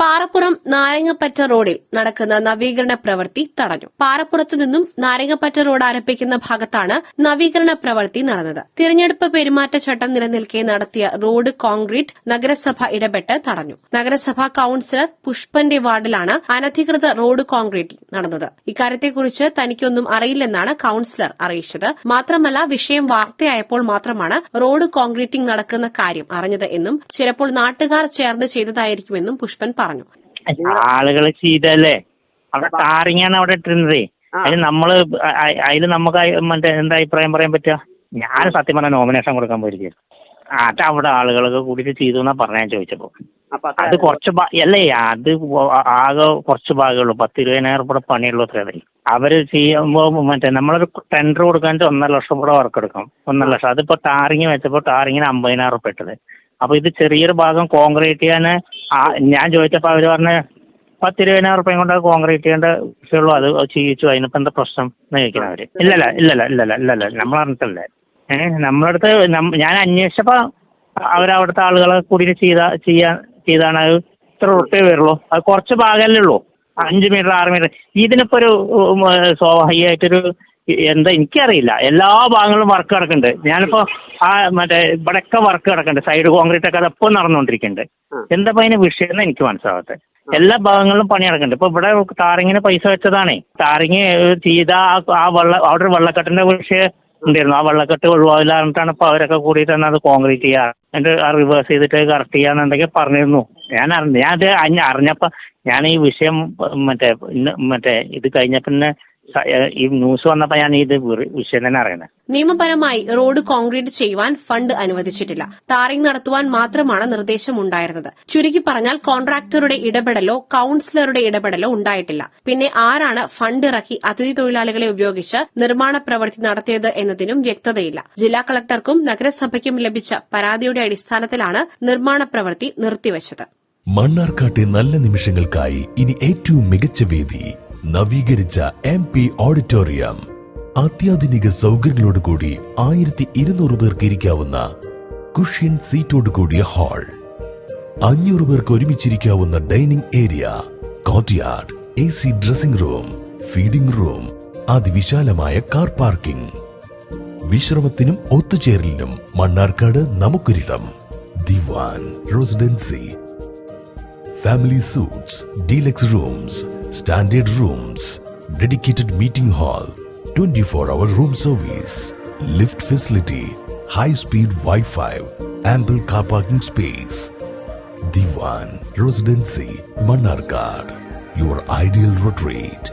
八 പാറപ്പുറം നാരങ്ങപ്പറ്റ റോഡിൽ നടക്കുന്ന നവീകരണ പ്രവൃത്തി തടഞ്ഞു. പാറപ്പുറത്തു നിന്നും നാരങ്ങപ്പറ്റ റോഡ് ആരംഭിക്കുന്ന ഭാഗത്താണ് നവീകരണ പ്രവൃത്തി നടന്നത്. തിരഞ്ഞെടുപ്പ് പെരുമാറ്റച്ചട്ടം നിലനിൽക്കെ നടത്തിയ റോഡ് കോൺക്രീറ്റ് നഗരസഭ ഇടപെട്ട് തടഞ്ഞു. നഗരസഭാ കൌൺസിലർ പുഷ്പന്റെ വാർഡിലാണ് അനധികൃത റോഡ് കോൺക്രീറ്റ് നടന്നത്. ഇക്കാര്യത്തെക്കുറിച്ച് തനിക്കൊന്നും അറിയില്ലെന്നാണ് കൌൺസിലർ അറിയിച്ചത്. മാത്രമല്ല വിഷയം വാർത്തയായപ്പോൾ മാത്രമാണ് റോഡ് കോൺക്രീറ്റിംഗ് നടക്കുന്ന കാര്യം അറിഞ്ഞത് എന്നും ചിലപ്പോൾ നാട്ടുകാർ ചേർന്ന് ചെയ്തതായിരിക്കുമെന്നും പുഷ്പൻ പറഞ്ഞു. ആളുകൾ ചെയ്തല്ലേ അവിടെ ടാറിങ്ങാണ് അവിടെ ഇട്ടിരുന്നത്. അതിന് നമ്മൾ അതിൽ നമുക്ക് മറ്റേ എന്താ അഭിപ്രായം പറയാൻ പറ്റുക? ഞാൻ സത്യം പറഞ്ഞ നോമിനേഷൻ കൊടുക്കാൻ പോയിരിക്കും അത് അവിടെ ആളുകളൊക്കെ കൂടിയിട്ട് ചെയ്തു എന്നാ പറഞ്ഞാൽ ചോദിച്ചപ്പോ. അത് കുറച്ച് അല്ലേ അത് ആകെ കുറച്ച് ഭാഗമുള്ളൂ പത്ത് ഇരുപതിനായിരം കൂടെ പണിയുള്ളൂ അത്രേ അവർ ചെയ്യുമ്പോ മറ്റേ നമ്മളൊരു ടെൻഡർ കൊടുക്കാൻ ഒന്നര ലക്ഷം കൂടെ വർക്ക് എടുക്കും. ഒന്നര ലക്ഷം. അതിപ്പോ ടാറിങ് വെച്ചപ്പോ ടാറിങ്ങിന് അമ്പതിനായിരം ഉറുപ്പ ഇട്ടത്. അപ്പൊ ഇത് ചെറിയൊരു ഭാഗം കോൺക്രീറ്റ് ചെയ്യാൻ ഞാൻ ചോദിച്ചപ്പോ അവർ പറഞ്ഞ പത്തിരുപതിനായിരം റുപ്യം കൊണ്ട് കോൺക്രീറ്റ് ചെയ്യേണ്ട വിഷയമുള്ളൂ അത് ചെയ്യിച്ചു. അതിനിപ്പോ എന്താ പ്രശ്നം എന്ന് ചോദിക്കണം അവർ. ഇല്ലല്ല ഇല്ലല്ല ഇല്ലല്ല ഇല്ലല്ല. നമ്മൾ അറിഞ്ഞിട്ടല്ലേ. ഏഹ് നമ്മളടുത്ത് ഞാൻ അന്വേഷിച്ചപ്പോ അവരവിടുത്തെ ആളുകളെ കൂടി ചെയ്ത ചെയ്യാൻ ചെയ്താണ്. അത് ഇത്ര ഉറുപ്പേ വരുള്ളൂ. അത് കുറച്ച് ഭാഗമല്ലേ ഉള്ളൂ. അഞ്ച് മീറ്റർ ആറ് മീറ്റർ. ഇതിനിപ്പോ ഒരു സ്വാഭാവികമായിട്ടൊരു എന്താ എനിക്കറിയില്ല. എല്ലാ ഭാഗങ്ങളും വർക്ക് കിടക്കുന്നുണ്ട്. ഞാനിപ്പോ ആ മറ്റേ ഇവിടെയൊക്കെ വർക്ക് കിടക്കുന്നുണ്ട്. സൈഡ് കോൺക്രീറ്റ് ഒക്കെ അതെപ്പോ നടന്നുകൊണ്ടിരിക്കുന്നുണ്ട്. എന്താ അതിന് വിഷയം എന്ന് എനിക്ക് മനസ്സിലാവാത്തത്. എല്ലാ ഭാഗങ്ങളിലും പണി നടക്കുന്നുണ്ട്. ഇപ്പൊ ഇവിടെ താറിങ്ങിന് പൈസ വെച്ചതാണേ. താറിങ് ചെയ്ത ആ- വെള്ള അവിടെ ഒരു വെള്ളക്കെട്ടിന്റെ വിഷയം ഉണ്ടായിരുന്നു. ആ വെള്ളക്കെട്ട് ഒഴിവാവില്ല എന്നിട്ടാണ് ഇപ്പൊ അവരൊക്കെ കൂടി തന്നെ അത് കോൺക്രീറ്റ് ചെയ്യുക എന്നിട്ട് ആ റിവേഴ്സ് ചെയ്തിട്ട് കറക്റ്റ് ചെയ്യാന്നുണ്ടെങ്കിൽ പറഞ്ഞിരുന്നു. ഞാൻ അറിഞ്ഞു ഞാൻ അത് അറിഞ്ഞപ്പോ ഞാൻ ഈ വിഷയം മറ്റേ മറ്റേ ഇത് കഴിഞ്ഞ പിന്നെ ഈ ന്യൂസ് വന്നപ്പോ ഞാൻ ഇത് വിഷയം തന്നെ അറിയണത് നിയമപരമായി റോഡ് കോൺക്രീറ്റ് ചെയ്യുവാൻ ഫണ്ട് അനുവദിച്ചിട്ടില്ല. ടാറിംഗ് നടത്തുവാൻ മാത്രമാണ് നിർദ്ദേശം ഉണ്ടായിരുന്നത് ചുരുക്കി പറഞ്ഞാൽ കോൺട്രാക്ടറുടെ ഇടപെടലോ കൌൺസിലറുടെ ഇടപെടലോ ഉണ്ടായിട്ടില്ല. പിന്നെ ആരാണ് ഫണ്ട് ഇറക്കി അതിഥി തൊഴിലാളികളെ ഉപയോഗിച്ച് നിർമ്മാണ പ്രവൃത്തി നടത്തിയത് എന്നതിനും വ്യക്തതയില്ല. ജില്ലാ കളക്ടർക്കും നഗരസഭയ്ക്കും ലഭിച്ച പരാതിയുടെ അടിസ്ഥാനത്തിലാണ് നിർമ്മാണ പ്രവൃത്തി നിർത്തിവച്ചത്. മണ്ണാർക്കാട്ടെ നല്ല നിമിഷങ്ങൾക്കായി ഇനി ഏറ്റവും മികച്ച വേദി നവീകരിച്ച എം പി ഓഡിറ്റോറിയം. അത്യാധുനിക സൗകര്യങ്ങളോടുകൂടി ആയിരത്തി ഇരുന്നൂറ് പേർക്ക് ഇരിക്കാവുന്ന കുഷ്യൻ സീറ്റോട് കൂടിയ ഹാൾ. അഞ്ഞൂറ് പേർക്ക് ഒരുമിച്ചിരിക്കാവുന്ന dining area courtyard A C dressing room feeding room അതിവിശാലമായ കാർ പാർക്കിംഗ്. വിശ്രമത്തിനും ഒത്തുചേരലിനും Mannarkkad നമുക്കൊരിടം. Diwan residency. Family suites deluxe rooms, standard rooms, dedicated meeting hall, 24-hour room service, lift facility, high-speed Wi-Fi, ample car parking space. Diwan Residency, Manarkad, your ideal retreat.